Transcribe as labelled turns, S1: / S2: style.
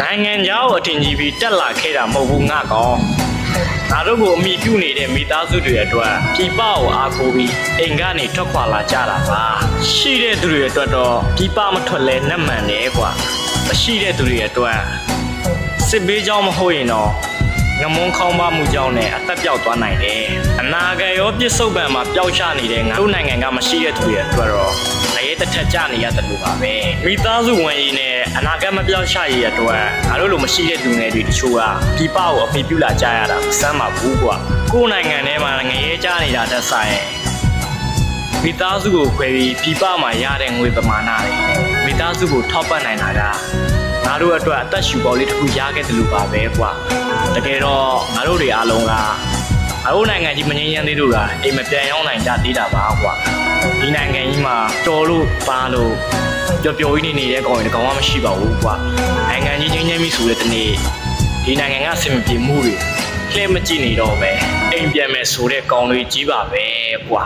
S1: နိုင်ငံခြားကိုအထင်ကြီးပြီးတက်လာခဲ့တာမဟုတ်ဘူးငါကောင်ငါတို့ကိုအမိပြုနေတဲ့မိသားစုတွေအတွက်ပြည်ပကိုအားကိုးပြီးအိမ်ကနေထွက်ခွာလာကြတာပါရှိတဲ့သူတွေအတွက်တော့ပြည်ပမထွက်လဲနှက်မှန်တယ်ကွာမရှိတဲ့သူတွေအတွက်စစ်ဘေးကြောင့်မဟုတ်ရင်တော့ငမုန်းခေါင်းပါမှုကြောင့်နဲ့အသက်ပြောက်သွားနိုင်တယ်အနာဂတ်ရောပြစ္ဆုတ်ပံမှာပျောက်ချနေတဲ့ငါတို့နိုင်ငံကမရှိတဲ့သူတွေအတွက်တော့ငရဲ တစ်ထက်ကြနေရတယ်လို့ပါပဲမိသားစုဝင်ရည်နဲ့အနာဂတ်မပြောက်ချရည်အတွက်ငါတို့လိုမရှိတဲ့လူငယ်တွေတချို့ကပြည်ပကိုအမိပြုလာကြရတာမစမ်းပါဘူးကွာကိုယ်နိုင်ငံထဲမှာငရဲကြနေတာတက်ဆိုင်မိသားစုကိုခွဲပြီးပြည်ပမှာရတဲ့ငွေပမာဏတွေမိသားစုကိုထောက်ပံ့နိုင်တာကငါတို့အတွက်အသက်ရှူပေါ်လေးတစ်ခုရခဲ့တယ်လို့ပါပဲကွာတကယ်တော့ငါတို့တွေအားလုံးက ငါတို့နိုင်ငံကြီးမငြိမ်းချမ်းသေးလို့လားအိမ်မပြန်ရောက်နိုင်ကြသေးတာပါကွာဒီနိုင်ငံကြီးမှာတော်လို့ပါလို့ပျော်ပျော်ကြီးနေနေတဲ့ကောင်တွေကောင်မှမရှိပါဘူးကွာနိုင်ငံကြီးငြိမ်းချမ်းပြီဆိုတဲ့တနေ့ဒီနိုင်ငံကဆင်မပြေမှုတွေလှည့်မကြည့်နေတော့ပဲအိမ်ပြန်မယ်ဆိုတဲ့ကောင်တွေကြီးပါပဲကွာ